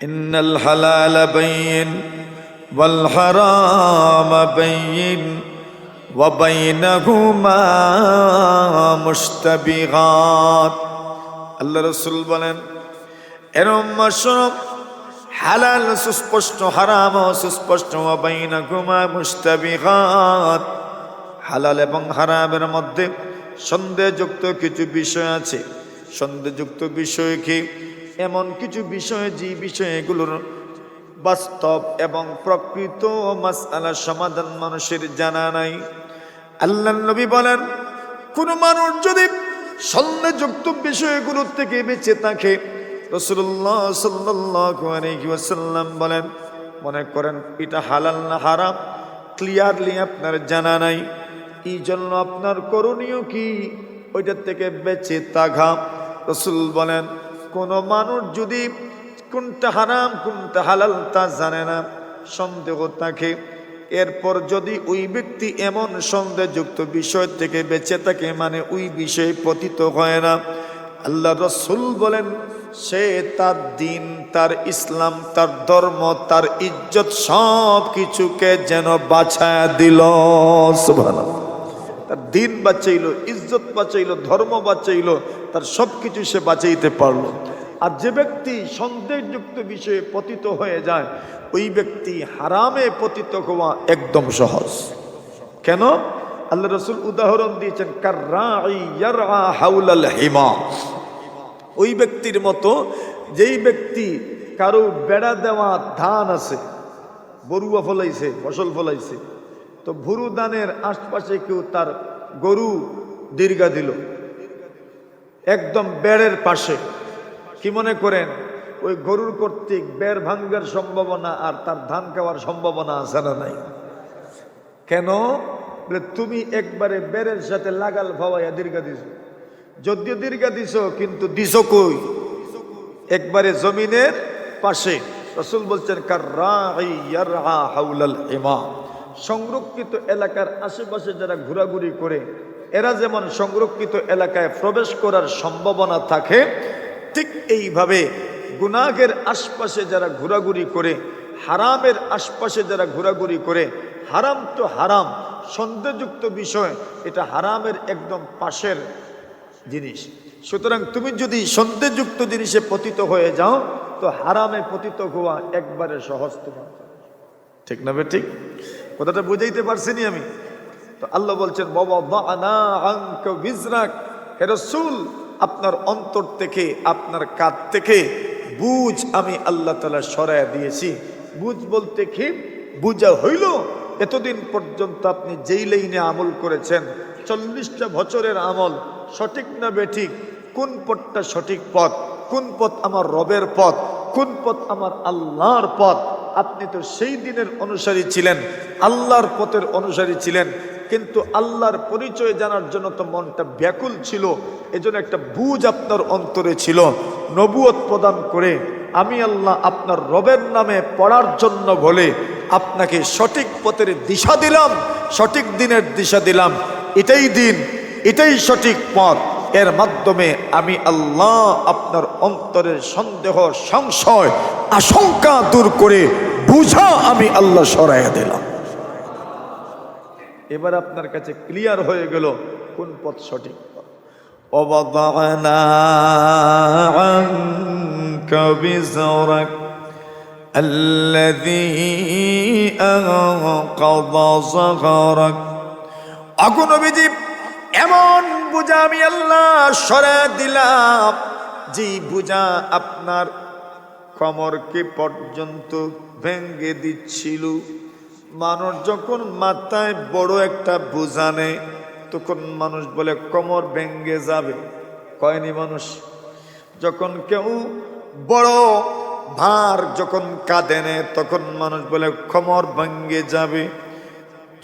إن الحلال بين والحرام بين وبينهما مشتبهات আল্লাহ রসুল বলেন এরম মশরম হালাল সুস্পষ্ট হারাম সুস্পষ্ট বাইনাকুমা মুস্তাবিহাত হালাল এবং হারামের মধ্যে সন্দেহযুক্ত কিছু বিষয় আছে সন্দেহযুক্ত বিষয় কি এমন কিছু বিষয় যে বিষয়গুলোর বাস্তব এবং প্রকৃত মাসালা সমাধান মানুষের জানা নাই। আল্লাহ নবী বলেন, কোন মানুষ যদি সন্দেহযুক্ত বিষয়গুলোর থেকে বেঁচে থাকে রসুল্লাহ সাল্লাম বলেন, মনে করেন এটা হালাল না হারাম ক্লিয়ারলি আপনার জানা নাই। এই জন্য আপনার করণীয় কি? ওইটার থেকে বেঁচে তাঘা রসুল বলেন কোন মানুষ যদি কোনটা হারাম, কোনটা হালাল তা জানে না, সন্দেহ থাকে। এরপর যদি ওই ব্যক্তি এমন সন্দেহযুক্ত বিষয় থেকে বেঁচে থাকে মানে ওই বিষয়ে পতিত হয় না। আল্লাহ রসুল বলেন, সে তার দিন, তার ইসলাম, তার ধর্ম, তার ইজ্জত সব কিছুকে যেন বাছায় দিল। সুবহানাল্লাহ। তার দিন বাঁচাইল, ইজ্জত বাঁচাইল, ধর্ম বাঁচাইল, তার সব কিছু সে বাঁচাইতে পারল। আর যে ব্যক্তি সন্দেহযুক্ত বিষয়ে পতিত হয়ে যায়, ওই ব্যক্তি হারামে পতিত হওয়া একদম সহজ। কেন? আল্লাহ রসুল উদাহরণ দিয়েছেন হিমা ওই ব্যক্তির মতো যেই ব্যক্তি কারও বেড়া দেওয়া ধান আছে, বরুয়া ফলাইছে, ফসল ফলাইছে তো ভুরু দানের আশপাশে কেউ তার গরু দীর্ঘা দিল। একদম বেড়ের পাশে। কি মনে করেন? ওই গরুর কর্তৃক বের ভাঙ্গার সম্ভাবনা আর তার ধান খাওয়ার সম্ভাবনা আছে না নাই? কেন? তুমি একবারে বেড়ের সাথে লাগাল ভাওয়াইয়া দীর্ঘা দিছ। যদিও দীর্ঘা দিছ, কিন্তু দিছ কই? একবারে জমিনের পাশে। রসুল বলছেন, কার হাউলাল ইমা সংরক্ষিত এলাকার আশেপাশে যারা ঘোরাঘুরি করে, এরা যেমন সংরক্ষিত এলাকায় প্রবেশ করার সম্ভাবনা থাকে, ঠিক এইভাবে গুনাগের আশপাশে যারা ঘোরাঘুরি করে, হারামের আশপাশে যারা ঘোরাঘুরি করে, হারাম তো হারাম, সন্দেহযুক্ত বিষয়, এটা হারামের একদম পাশের জিনিস। সুতরাং তুমি যদি সন্দেহযুক্ত জিনিসে পতিত হয়ে যাও, তো হারামে পতিত হওয়া একবারে সহজ তোমার ঠিক না ঠিক? কথাটা বুঝাইতে পারছিনি আমি। তো আল্লাহ বলছেন, বাবা হে রসুল, আপনার অন্তর থেকে, আপনার কাত থেকে বুঝ আমি আল্লাহ তালা সরাইয়া দিয়েছি। বুঝ বলতে কি? বুঝা হইল, এতদিন পর্যন্ত আপনি যেই লাইনে আমল করেছেন, চল্লিশটা বছরের আমল, সঠিক না বেঠিক? কোন পথটা সঠিক পথ? কোন পথ আমার রবের পথ? কোন পথ আমার আল্লাহর পথ? আপনি তো সেই দিনের অনুসারী ছিলেন, আল্লাহর পথের অনুসারী ছিলেন, কিন্তু আল্লাহর পরিচয় জানার জন্য তো মনটা ব্যাকুল ছিল, এজন্য একটা বুঝ আপনার অন্তরে ছিল, নবুয়ত প্রদান করে আমি আল্লাহ আপনার রবের নামে পড়ার জন্য বলে আপনাকে সঠিক পথের দিশা দিলাম, সঠিক দিনের দিশা দিলাম, এটাই দিন, এটাই সঠিক পথ। এর মাধ্যমে আমি আল্লাহ আপনার অন্তরের সন্দেহ সংশয় আশঙ্কা দূর করে বুঝা আমি আল্লাহ সরাইয়া দিলাম এবার আপনার কাছে ক্লিয়ার হয়ে গেল কোন পথ সঠিক পথ ووضعنا عنك بزرك الذي أنقض ظهرك আগুন অভিজিৎ এমন বুঝা আমি আল্লাহ সরা দিলাম। যে বুঝা আপনার কমরকে পর্যন্ত ভেঙ্গে দিচ্ছিল। মানুষ যখন মাথায় বড় একটা বোঝা তখন মানুষ বলে, কমর ভেঙ্গে যাবে। কয়নি মানুষ? যখন কেউ বড় ভার যখন কাঁদে তখন মানুষ বলে, কমর ভেঙ্গে যাবে।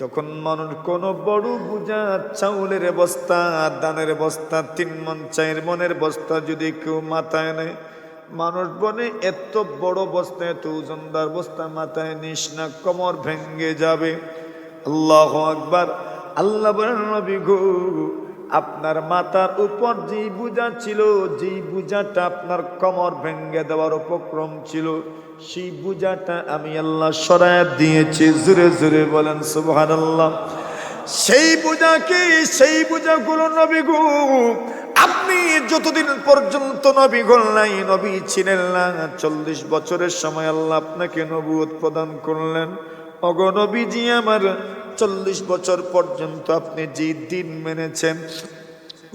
যখন মানুষ কোনো বড় বুঝা, চাউলের বস্তা, দানের বস্তা, তিন মন, চার মনের বস্তা যদি কেউ মাথায় নেয়, মানুষ বনে এত বড় বস্তা, এত ওজনদার বস্তা মাথায় নিস না, কমর ভেঙ্গে যাবে। আল্লাহ আকবার। আল্লাহ নবী গো আপনার মাথার উপর যেই বুঝা ছিল, যেই বুঝাটা আপনার কমর ভেঙ্গে দেওয়ার উপক্রম ছিল, সেই বুঝাটা আমি আল্লাহ সরায় দিয়েছি। জুড়ে জুড়ে বলেন সুবহান আল্লাহ সেই বুঝাকে সেই বুঝাগুলো নবী গো, আপনি যতদিন পর্যন্ত নবী নাই, নবী ছিলেন না। চল্লিশ বছরের সময় আল্লাহ আপনাকে নবুয়ত প্রদান করলেন। অগনবীজি আমার চল্লিশ বছর পর্যন্ত আপনি যে দিন মেনেছেন,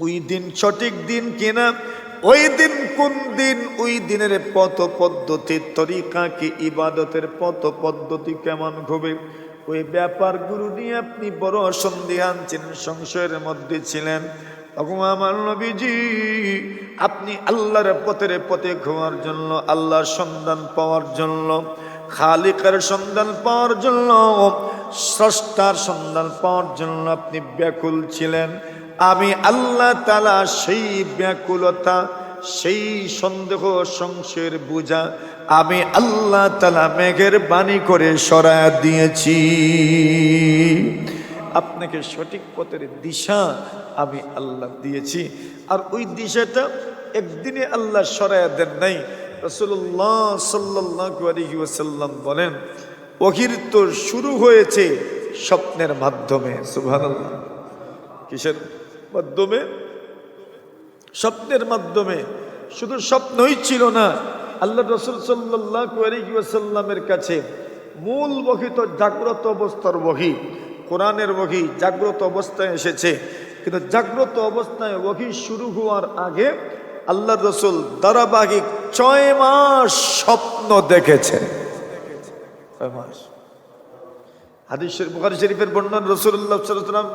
ওই দিন সঠিক দিন কিনা, ওই দিন কোন দিন, ওই দিনের পথ পদ্ধতি, তরিকা কি, ইবাদতের পথ পদ্ধতি কেমন হবে ওই ব্যাপারগুলো নিয়ে আপনি বড় সন্দেহান ছিলেন সংশয়ের মধ্যে ছিলেন। তখন আমার নবীজি, আপনি আল্লাহর পথের পথে ঘুমার জন্য, আল্লাহর সন্ধান পাওয়ার জন্য খালিকার সন্ধান পাওয়ার জন্য, স্রষ্টার সন্ধান পাওয়ার জন্য আপনি ব্যাকুল ছিলেন। আমি আল্লাহ তালা সেই ব্যাকুলতা, সেই সন্দেহ সংশয়ের বুঝা, আমি আল্লাহ তালা মেঘের বাণী করে সরায়া দিয়েছি। আপনাকে সঠিক পথের দিশা আমি আল্লাহ দিয়েছি। আর ওই দিশাটা একদিনে আল্লাহ সরায়া দেন নাই। রসুল্লাহ সাল্লাহ বলেন, ওহির তো শুরু হয়েছে স্বপ্নের মাধ্যমে। সুভান কিসের মাধ্যমে? স্বপ্নের মাধ্যমে। শুধু স্বপ্নই ছিল না আল্লাহ রসুল সাল্লাহ কাছে মূল বহি তো জাগ্রত অবস্থার বহি, কোরআনের বহি জাগ্রত অবস্থায় এসেছে। কিন্তু জাগ্রত অবস্থায় বহি শুরু হওয়ার আগে আল্লাহ রসুল ধারাবাহিক ছয় মাস স্বপ্ন দেখেছে ছয় মাস হাদিসের বুখারি শরীফের বর্ণন রসুল্লাহ সাল্লাম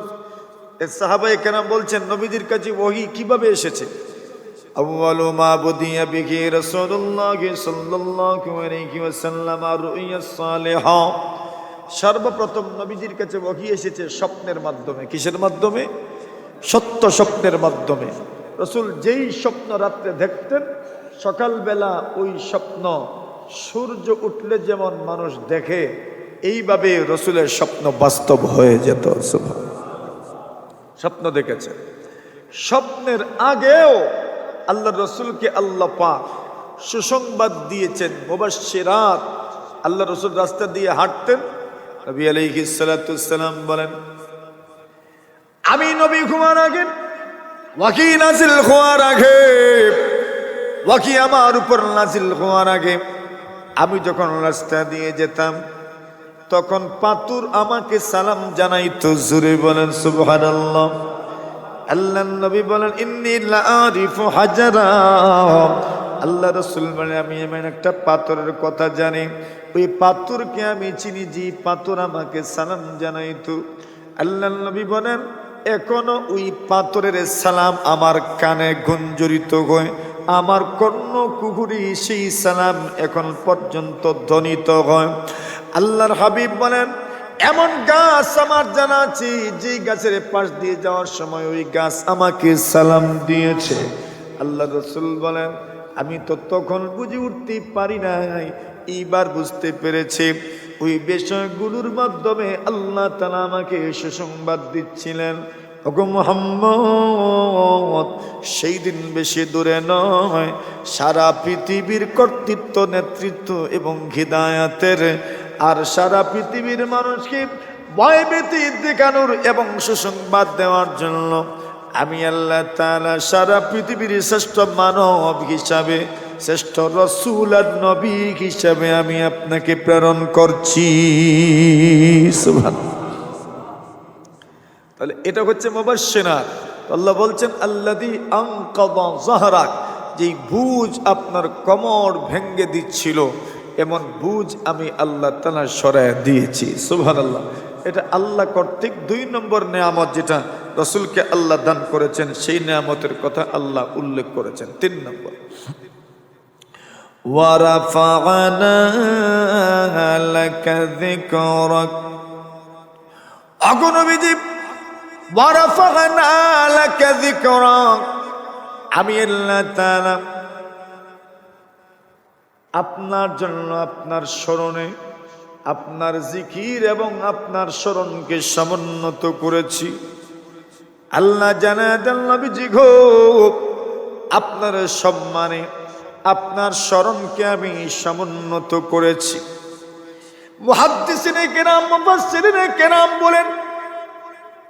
সাহাবাই কেন বলছেন নবীজির কাছে ওহি কিভাবে এসেছে أول ما بدي به رسول الله صلى الله عليه وسلم الرؤيا الصالحة সর্বপ্রথম নবীজির কাছে ওহি এসেছে স্বপ্নের মাধ্যমে কিসের মাধ্যমে সত্য স্বপ্নের মাধ্যমে রসুল যেই স্বপ্ন রাত্রে দেখতেন, সকালবেলা ওই স্বপ্ন সূর্য উঠলে যেমন মানুষ দেখে, এইভাবে রসুলের স্বপ্ন বাস্তব হয়ে যেত স্বপ্ন দেখেছে। স্বপ্নের আগেও আল্লাহ রসুলকে আল্লাহ পাক সুসংবাদ দিয়েছেন, মুবাশশিরাত। আল্লাহ রসুল রাস্তা দিয়ে হাঁটতেন, নবী আলাইহি সালাম বলেন, আমি নবী ঘুমার আগে ওয়াকি নাজিল হওয়ার আগে, ওয়াকি আমার উপর নাজিল হওয়ার আগে, আমি যখন রাস্তা দিয়ে যেতাম, তখন পাতুর আমাকে সালাম জানাইতো জুড়ে বলেন, সুবহানাল্লাহ। আল্লাহ নবী বলেন, ইন্নি লারিফু হাজারা। আল্লাহ রসুল বলে আমি এমন একটা পাথরের কথা জানি। ওই পাথরকে আমি চিনি যে পাথর আমাকে সালাম জানাইতো। আল্লাহ নবী বলেন এখনও ওই পাথরের সালাম আমার কানে গুঞ্জরিত হয় আমার কর্ণ কুকুরি সেই সালাম এখন পর্যন্ত ধ্বনিত হয় আল্লাহর হাবিব বলেন, এমন গাছ আমার জানা আছে, যে গাছের পাশ দিয়ে যাওয়ার সময় ওই গাছ আমাকে সালাম দিয়েছে। আল্লাহ রসুল বলেন, আমি তো তখন বুঝে উঠতে পারি নাই, এইবার বুঝতে পেরেছি। ওই বিষয়গুলোর মাধ্যমে আল্লাহ তালা আমাকে সুসংবাদ দিচ্ছিলেন। ওগো মোহাম্মদ, সেই দিন বেশি দূরে নয়। সারা পৃথিবীর কর্তৃত্ব, নেতৃত্ব এবং হৃদায়াতের আর সারা পৃথিবীর মানুষকে ভয়ভীতি দেখানোর এবং সুসংবাদ দেওয়ার জন্য আমি আল্লাহ তালা সারা পৃথিবীর শ্রেষ্ঠ মানব হিসাবে, শ্রেষ্ঠ রসুল আর নবী হিসাবে আমি আপনাকে প্রেরণ করছি। তাহলে এটা হচ্ছে মোবাসেনা আল্লাহ বলছেন আল্লাদি আংকবা জাহারাক যেই বুঝ আপনার কমর ভেঙ্গে দিচ্ছিল, এমন বুঝ আমি আল্লাহ তালা সরাই দিয়েছি। সুভান আল্লাহ এটা আল্লাহ কর্তৃক দুই নম্বর নেয়ামত যেটা রসুলকে আল্লাহ দান করেছেন, সেই নেয়ামতের কথা আল্লাহ উল্লেখ করেছেন। তিন নম্বর। অগণবিজীব আমি আপনার জন্য আপনার স্মরণে, আপনার জিকির এবং আপনার স্মরণকে সমুন্নত করেছি। আল্লাহ জানা দেন নবীজি গো, আপনার সম্মানে, আপনার স্মরণকে আমি সমুন্নত করেছি। মুহাদ্দিসিনে কেরাম কেরাম বলেন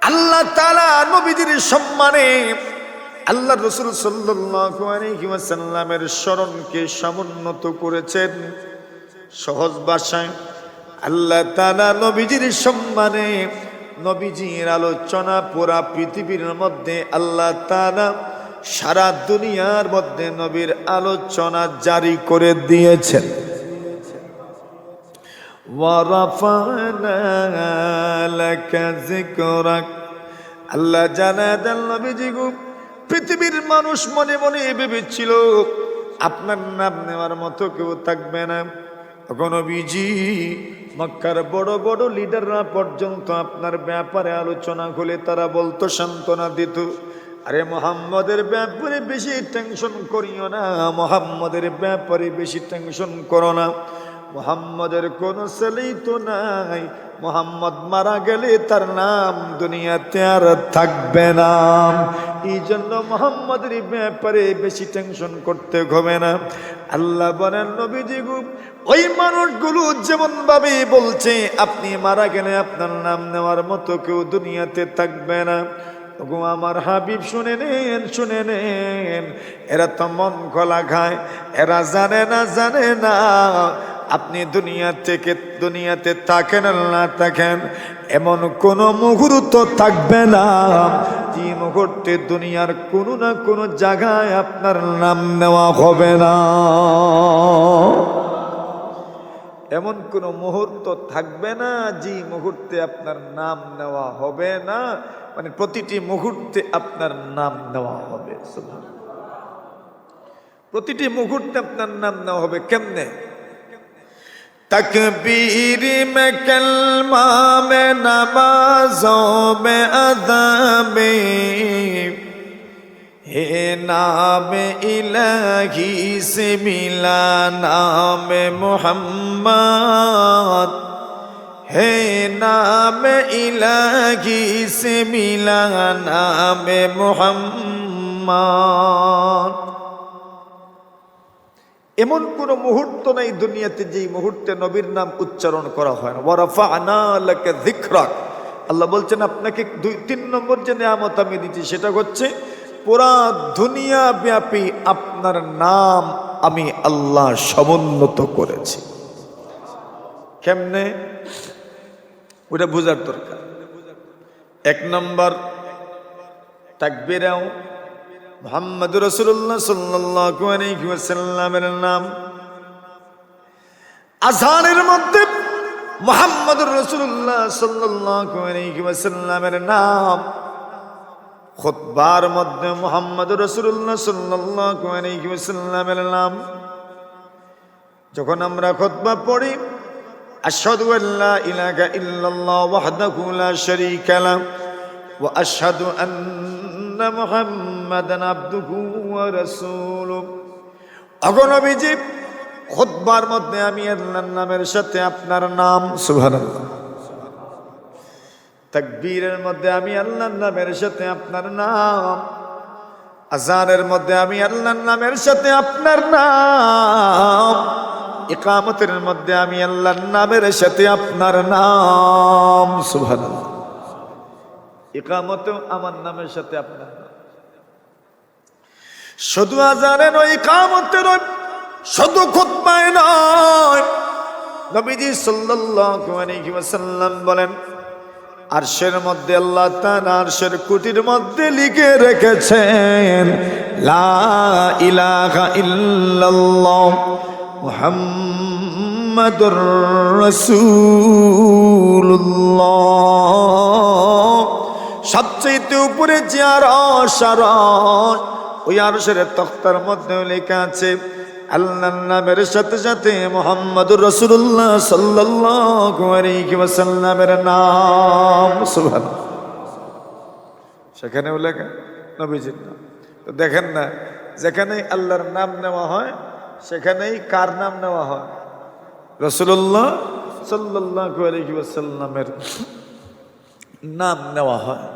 আল্লাহ তালা নবীদের সম্মানে আল্লাহ রসুল সাল্লামের স্মরণকে সমুন্নত করেছেন। সহজ বাসায় আল্লাহ তালা নবীজির সম্মানে নবীজির আলোচনা পুরা পৃথিবীর মধ্যে আল্লাহ তালা সারা দুনিয়ার মধ্যে নবীর আলোচনা জারি করে দিয়েছেন। ওয়ারাফানা লাকা যিকরাক আল্লাহ জানা দেন নবীজি গো, পৃথিবীর মানুষ মনে মনে ভেবেছিল, আপনার নাম নেওয়ার মতো কেউ থাকবে না। নবীজি, মক্কার বড় বড় লিডাররা পর্যন্ত আপনার ব্যাপারে আলোচনা করলে তারা বলতো, সান্ত্বনা দিত। আরে মোহাম্মদের ব্যাপারে বেশি টেনশন করিও না, মোহাম্মদের ব্যাপারে বেশি টেনশন করো না। মোহাম্মদের কোনো ছেলেই তো নাই। মোহাম্মদ মারা গেলে তার নাম দুনিয়াতে আর থাকবে না। এই জন্য মোহাম্মদের ব্যাপারে বেশি টেনশন করতে হবে না। আল্লাহ বলেন নবীজি গো, ওই মানুষগুলো যেমন ভাবে বলছে আপনি মারা গেলে আপনার নাম নেওয়ার মতো কেউ দুনিয়াতে থাকবে না। ওগো আমার হাবিব শুনে নেন শুনে নেন। এরা তো মন গলা খায় এরা জানে না জানে না। আপনি দুনিয়া থেকে দুনিয়াতে থাকেন না থাকেন, এমন কোন মুহূর্ত থাকবে না। যে মুহূর্তে দুনিয়ার কোনো না কোনো জায়গায় আপনার নাম নেওয়া হবে না। এমন কোন মুহূর্ত থাকবে না যে মুহূর্তে আপনার নাম নেওয়া হবে না। মানে প্রতিটি মুহূর্তে আপনার নাম নেওয়া হবে। প্রতিটি মুহূর্তে আপনার নাম নেওয়া হবে কেমনে? تکبیر میں کلمہ میں نمازوں میں ادا میں ہے نام الہی سے ملا نام محمد ہے نام الہی سے ملا نام محمد এমন কোন মুহূর্ত নাই দুনিয়াতে যেই মুহূর্তে নবীর নাম উচ্চারণ করা হয় না। ওয়ারাফা আনা লাকা যিকরাক। আল্লাহ বলছেন, আপনাকে দুই, তিন নম্বর যে নিয়ামত আমি দিচ্ছি সেটা হচ্ছে, পুরা দুনিয়া ব্যাপী আপনার নাম আমি আল্লাহ সমুন্নত করেছি। কেমনে? ওটা বোঝার দরকার। এক নম্বর, তাকবিরাও মোহাম্মদ রসুল্লাহ সাল্লামের নাম। আজানের মধ্যে মোহাম্মদ রসুল্লাহ সাল্লামের নাম। খুতবার মধ্যে মোহাম্মদ রসুল্লাহ সাল্লামের নাম। যখন আমরা খুতবা পড়ি, আশহাদু আল্লা ইলাহা ইল্লাল্লাহ ওয়া আশহাদু মুহাম্মাদান আবদুহু ওয়া রাসূলুহু অগণবিজি খুতবার মধ্যে আমি আল্লাহর নামের সাথে আপনার নাম সুবহানাল্লাহ তাকবীরের মধ্যে আমি আল্লাহর নামের সাথে আপনার নাম আজানের মধ্যে আমি আল্লাহর নামের সাথে আপনার নাম ইকামতের মধ্যে আমি আল্লাহর নামের সাথে আপনার নাম সুবহানাল্লাহ ইকামতেও আমার নামের সাথে আপনার নাম। শুধু ওই ইকামতের ওই শুধু খুতবায় নয়, নবীজি সাল্লাল্লাহু বলেন, আরশের মধ্যে আল্লাহ তাআলা আরশের কুটির মধ্যে লিখে রেখেছেন, লা ইলাহা ইল্লাল্লাহ সবচেয়ে উপরে যে আরশ আরশ ওই আরশের তক্তার মধ্যে লেখা আছে, আল্লাহর নামের সাথে সাথে মোহাম্মদুর রসুল্লাহ সাল্লাল্লাহু আলাইহি ওয়াসাল্লামের নাম। সুবহানাল্লাহ। সেখানেও লেখা, নবীজির নাম। তো দেখেন না, যেখানেই আল্লাহর নাম নেওয়া হয়, সেখানেই কার নাম নেওয়া হয়? রসুল্লাহ সাল্লাল্লাহু আলাইহি ওয়াসাল্লামের নাম নেওয়া হয়।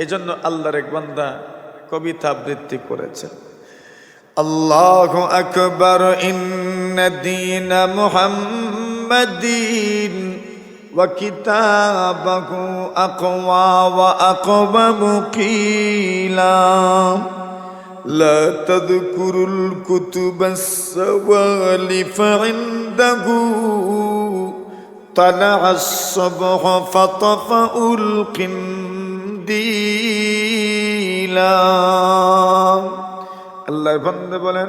এজন্য আল্লাহর এক বান্দা কবিতা আবৃত্তি করেছেন আল্লাহ আকবর ইন্দিন মুহাম্মাদিন وكتابه أقوى وأقوم قيلا لا تذكروا الكتب السوالف عنده طلع الصبح فطفأوا দিলাম। আল্লাহর বন্ধে বলেন,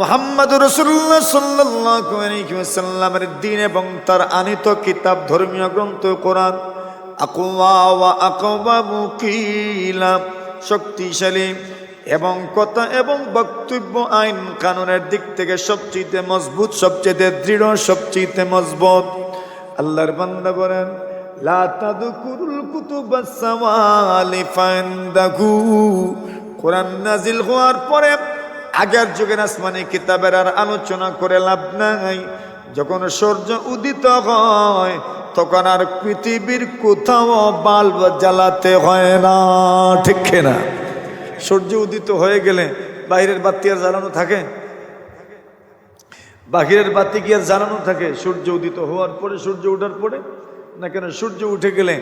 মোহাম্মদ রসুল্লাহ সাল্লাহামের দিন এবং তার আনিত কিতাব, ধর্মীয় গ্রন্থ, কোরআন শক্তিশালী এবং কথা এবং বক্তব্য, আইন কানুনের দিক থেকে সবচেয়ে মজবুত, সবচেয়ে দৃঢ়, সবচেয়ে মজবুত। আল্লাহর বান্দা বলেন লা তাদকুরুল কুতুবাস সাওয়ালিফা ইনদাহু কোরআন নাজিল হওয়ার পরে আগের যুগের আসমানি কিতাবের আর আলোচনা করে লাভ নাই। যখন সূর্য উদিত হয়, তখন আর পৃথিবীর কোথাও বাল্ব জ্বালাতে হয় না, ঠিক না? সূর্য উদিত হয়ে গেলে বাইরের বাতি আর জ্বালানো থাকে? বাহিরের বাতি কি আর জ্বালানো থাকে? সূর্য উদিত হওয়ার পরে, সূর্য ওঠার পরে? না কেন সূর্য উঠে গেলে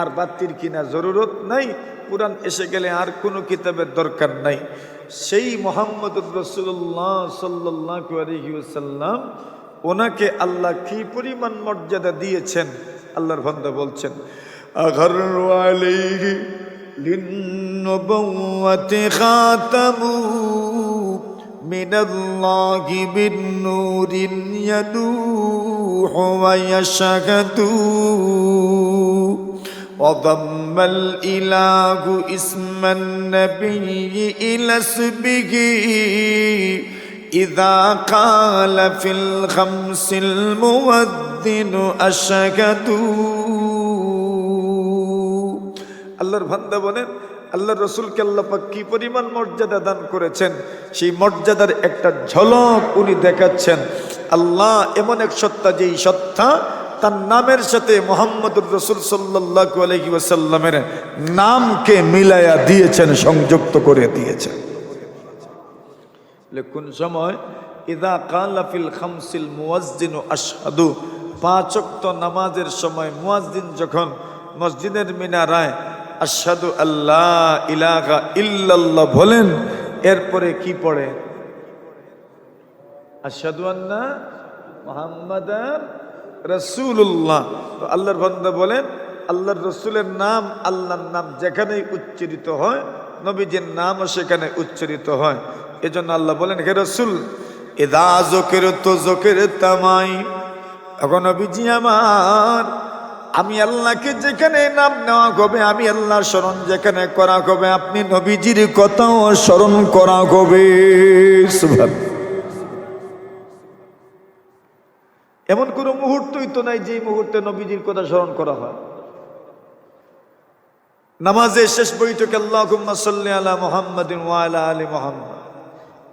আর বাতির কিনা জরুরত নাই? কোরআন এসে গেলে আর কোনো কিতাবের দরকার নাই। সেই মোহাম্মদ রসুল্লাহ সাল্লাহ ওনাকে আল্লাহ কি পরিমাণ মর্যাদা দিয়েছেন? আল্লাহর ভন্দা বলছেন মিনাল্লাহি বিন্নুরিন ইয়াদুহু ওয়া ইয়াশহাদু وضم الإله اسم النبي إلى اسمه إذا قال في الخمس المؤذن أشهد আল্লাহর ভান্দা বলেন আল্লাহর রসুলকে আল্লাহ পাক কি পরিমাণ মর্যাদা দান করেছেন সেই মর্যাদার একটা ঝলক উনি দেখাচ্ছেন আল্লাহ এমন এক সত্তা যেই সত্তা তার নামের সাথে মোহাম্মদুর রসুল সাল্লাহ আলহি নামকে মিলাইয়া দিয়েছেন, সংযুক্ত করে দিয়েছেন। কোন সময়? ইদা কালাফিল খামসিল মুয়াজ্জিন আশহাদু। পাঁচক্ত নামাজের সময় মুয়াজ্জিন যখন মসজিদের মিনারায় আশহাদু আল্লাহ ইলাহা ইল্লাল্লাহ বলেন, এরপরে কি পড়ে? আশহাদু আন্না মুহাম্মাদান রসুল্লাহ তো আল্লাহর বন্ধা বলেন, আল্লাহর রসুলের নাম, আল্লাহর নাম যেখানেই উচ্চারিত হয়, নবীজির নামও সেখানে উচ্চারিত হয়। এজন্য আল্লাহ বলেন, হে রসুল এদা জোকের তো জোকের তামাই এখন নবীজি আমার, আমি আল্লাহকে যেখানে নাম নেওয়া হবে, আমি আল্লাহ স্মরণ যেখানে করা হবে, আপনি নবীজির কথাও স্মরণ করা হবে। সুভাষ এমন কোনো মুহূর্তই তো নাই যে মুহূর্তে নবীজির কথা স্মরণ করা হয়। নামাজের শেষ বৈঠকে আল্লাহ সাল্লি আলা মোহাম্মদিন ওয়ালা আলী মোহাম্মদ।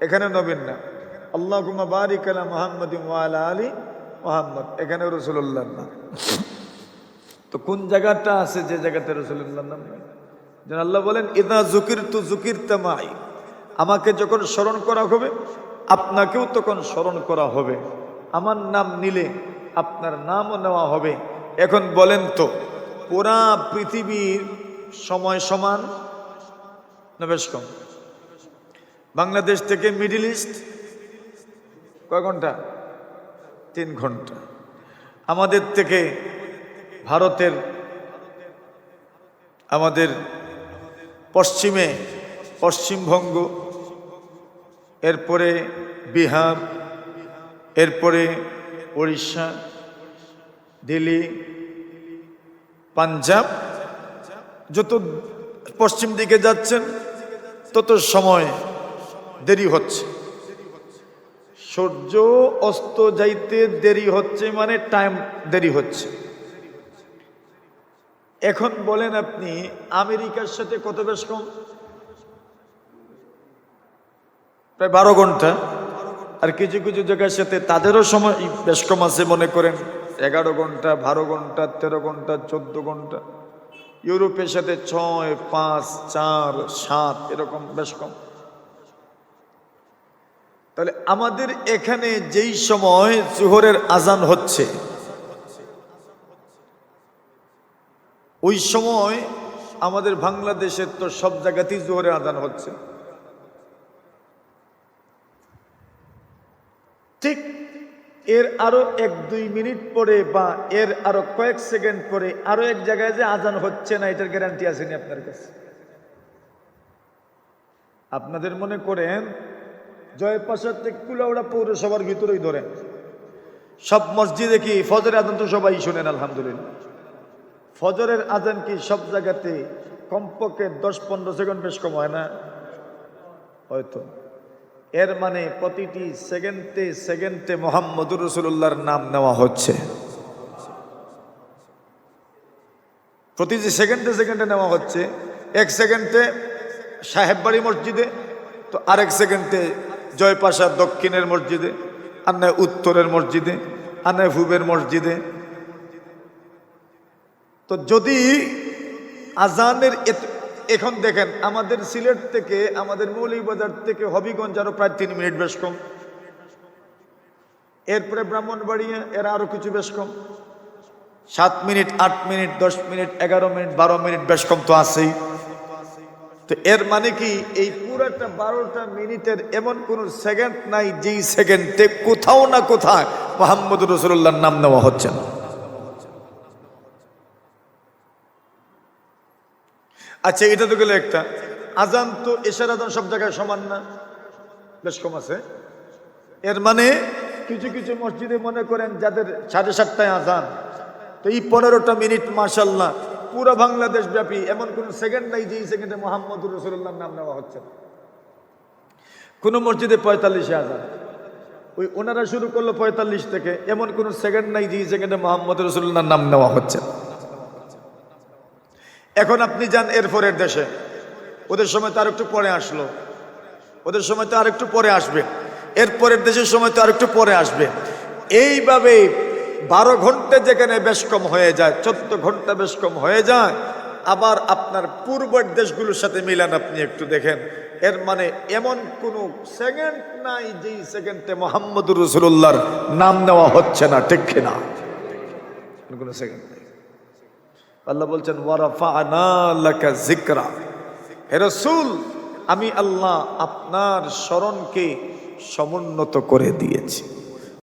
এখানে নবীন না আল্লাহ বারিক আলা মোহাম্মদিন ওয়ালা আলী মোহাম্মদ। এখানে রসুল্লাহ নাম। তো কোন জায়গাটা আছে যে জায়গাতে রসুল্লাহ নাম যেন আল্লাহ বলেন, ইদা জুকির তু জুকির তামাই আমাকে যখন স্মরণ করা হবে, আপনাকেও তখন স্মরণ করা হবে। আমার নাম নিলে আপনার নামও নেওয়া হবে। এখন বলেন তো, পুরা পৃথিবীর সময় সমান? না, বেশ কম। বাংলাদেশ থেকে মিডিল ইস্ট? কয় ঘণ্টা? তিন ঘণ্টা। আমাদের থেকে ভারতের, আমাদের পশ্চিমে, পশ্চিমবঙ্গ, এরপরে বিহার এরপরে উড়িষ্যা দিল্লি, পাঞ্জাব, যত পশ্চিম দিকে যাচ্ছেন, তত সময় দেরি হচ্ছে। সূর্য অস্ত যাইতে দেরি হচ্ছে মানে টাইম দেরি হচ্ছে। এখন বলেন আপনি, আমেরিকার সাথে কত বেশ কম প্রায় বারো ঘণ্টা। আর কিছু কিছু জায়গার সাথে তাদেরও সময় বেশ কম আছে মনে করেন। এগারো ঘণ্টা, বারো ঘণ্টা, তেরো ঘণ্টা, চোদ্দ ঘণ্টা। ইউরোপের সাথে ছয়, পাঁচ, চার, সাত এরকম বেশ কম। তাহলে আমাদের এখানে যেই সময় জোহরের আজান হচ্ছে, ওই সময় আমাদের বাংলাদেশের তো সব জায়গাতেই জোহরের আজান হচ্ছে। ঠিক এর আরও এক দুই মিনিট পরে বা এর আরও কয়েক সেকেন্ড পরে আরও এক জায়গায় যে আজান হচ্ছে না, এটার গ্যারান্টি আসেনি আপনার কাছে? আপনাদের মনে করেন জয়প্রসাদ থেকে কুলাউড়া পৌরসভার ভিতরেই ধরেন। সব মসজিদে কি ফজরের আজান তো সবাই শোনেন, আলহামদুলিল্লাহ। ফজরের আজান কি সব জায়গাতে কমপক্ষে দশ পনেরো সেকেন্ড বেশ কম হয় না? হয়তো। এর মানে প্রতিটি সেকেন্ডে সেকেন্ডে মোহাম্মদুর রসুল্লাহর নাম নেওয়া হচ্ছে। প্রতিটি সেকেন্ডে সেকেন্ডে নেওয়া হচ্ছে। এক সেকেন্ডে সাহেববাড়ি মসজিদে, তো আরেক সেকেন্ডে জয়পাশা দক্ষিণের মসজিদে, আর নয় উত্তরের মসজিদে, আর নয় পূবের মসজিদে। তো যদি আজানের এখন দেখেন, আমাদের সিলেট থেকে, আমাদের মৌলিকবাজার থেকে হবিগঞ্জ আরও প্রায় তিন মিনিট বেশ কম। এরপরে ব্রাহ্মণবাড়িয়া, এরা আরও কিছু বেশ কম। সাত মিনিট, আট মিনিট, দশ মিনিট, এগারো মিনিট, বারো মিনিট বেশ কম তো আছেই। তো এর মানে কি, এই পুরাটা বারোটা মিনিটের এমন কোন সেকেন্ড নাই, যেই সেকেন্ডে কোথাও না কোথায় মোহাম্মদ রসুল্লাহর নাম নেওয়া হচ্ছে না। আচ্ছা এটা তো গেলে একটা আজান তো এশার আজান সব জায়গায় সমান না বেশ কম আছে এর মানে কিছু কিছু মসজিদে মনে করেন যাদের সাড়ে সাতটায় আজান, তো এই পনেরোটা মিনিট মাসাল্লাহ পুরো বাংলাদেশ ব্যাপী, এমন কোন সেকেন্ড নাই যে এই সেকেন্ডে মোহাম্মদ রসুল্লাহর নাম নেওয়া হচ্ছে না। কোন মসজিদে পঁয়তাল্লিশে আজান ওই ওনারা শুরু করল পঁয়তাল্লিশ থেকে, এমন কোন সেকেন্ড নাই যে এই সেকেন্ডে মোহাম্মদ রসুল্লাহর নাম নেওয়া হচ্ছে না। এখন আপনি যান এরপরের দেশে। ওদের সময় তো আর একটু পরে আসলো। ওদের সময় তো আর একটু পরে আসবে। এরপরের দেশের সময় তো আর একটু পরে আসবে। এইভাবে বারো ঘণ্টা যেখানে বেশ কম হয়ে যায়, চোদ্দ ঘণ্টা বেশ কম হয়ে যায়, আবার আপনার পূর্বের দেশগুলোর সাথে মিলান আপনি একটু দেখেন। এর মানে এমন কোন সেকেন্ড নাই যেই সেকেন্ডে মোহাম্মদুর রসুল্লাহর নাম নেওয়া হচ্ছে না, ঠিক কিনা? কোনো সেকেন্ড আল্লাহ বলছেন ওয়ারাফা'না লাকা জিকরা হে রসুল আমি আল্লাহ আপনার স্মরণকে সমুন্নত করে দিয়েছি।